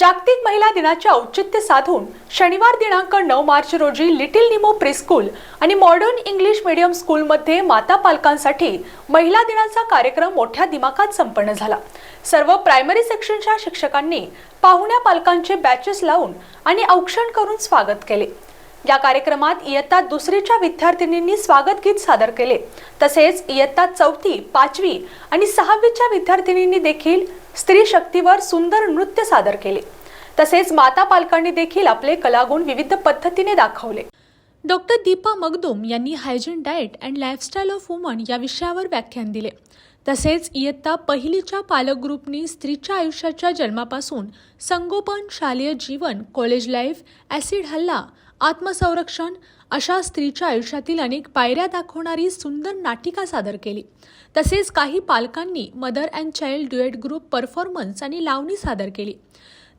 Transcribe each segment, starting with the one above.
जागतिक महिला दिनाचे औचित्य साधून शनिवार दिनांक नऊ मार्च रोजी लिटिल निमो प्रीस्कूल आणि मॉडर्न इंग्लिश मीडियम स्कूलमध्ये माता पालकांसाठी महिला दिनाचा कार्यक्रम मोठ्या दिमाखात संपन्न झाला. सर्व प्रायमरी सेक्शनच्या शिक्षकांनी पाहुण्या पालकांचे बॅचेस लावून आणि औक्षण करून स्वागत केले. या कार्यक्रमात इयत्ता दुसरीच्या विद्यार्थिनींनी स्वागत गीत सादर केले. तसेच इयत्ता चौथी पाचवी आणि सहावीच्या विद्यार्थिनींनी देखील स्त्री शक्तीवर सुंदर नृत्य सादर केले. तसेच माता पालकांनी देखील आपले कलागुण विविध पद्धतीने दाखवले. डॉक्टर दीपा मगदूम यांनी hygiene diet and lifestyle of woman या विषयावर व्याख्यान दिले. तसेच इयत्ता पहिलीच्या पालक ग्रुपनी स्त्रीच्या आयुष्याच्या जन्मापासून संगोपन शालेय जीवन कॉलेज लाईफ ॲसिड हल्ला आत्मसंरक्षण अशा स्त्रीच्या आयुष्यातील अनेक पायऱ्या दाखवणारी सुंदर नाटिका सादर केली. तसेच काही पालकांनी mother and child duet group performance आणि लावणी सादर केली.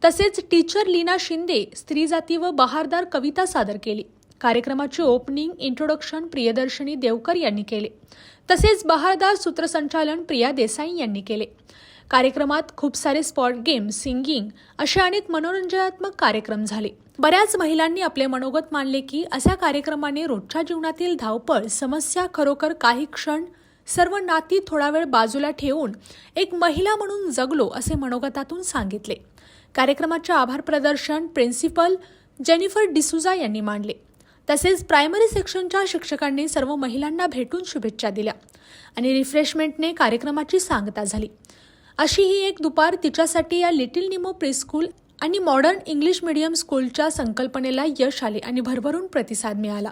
तसेच टीचर लीना शिंदे स्त्री जाती व बहारदार कविता सादर केली. कार्यक्रमाचे ओपनिंग इंट्रोडक्शन प्रियदर्शनी देवकर यांनी केले. तसेच बहारदार सूत्रसंचालन प्रिया देसाई यांनी केले. कार्यक्रमात खूप सारे स्पॉट गेम सिंगिंग असे अनेक मनोरंजनात्मक कार्यक्रम झाले. बऱ्याच महिलांनी आपले मनोगत मानले की अशा कार्यक्रमाने रोजच्या जीवनातील धावपळ समस्या खरोखर काही क्षण सर्व नाती थोडा वेळ बाजूला ठेवून एक महिला म्हणून जगलो असे मनोगतातून सांगितले. कार्यक्रमाचे आभार प्रदर्शन प्रिन्सिपल जेनिफर डिसुजा यांनी मांडले. तसेच प्रायमरी सेक्शनच्या शिक्षकांनी सर्व महिलांना भेटून शुभेच्छा दिल्या आणि रिफ्रेशमेंटने कार्यक्रमाची सांगता झाली. अशी ही एक दुपार तिच्यासाठी या लिटिल निमो प्रीस्कूल आणि मॉडर्न इंग्लिश मीडियम स्कूलच्या संकल्पनेला यश आले आणि भरभरून प्रतिसाद मिळाला.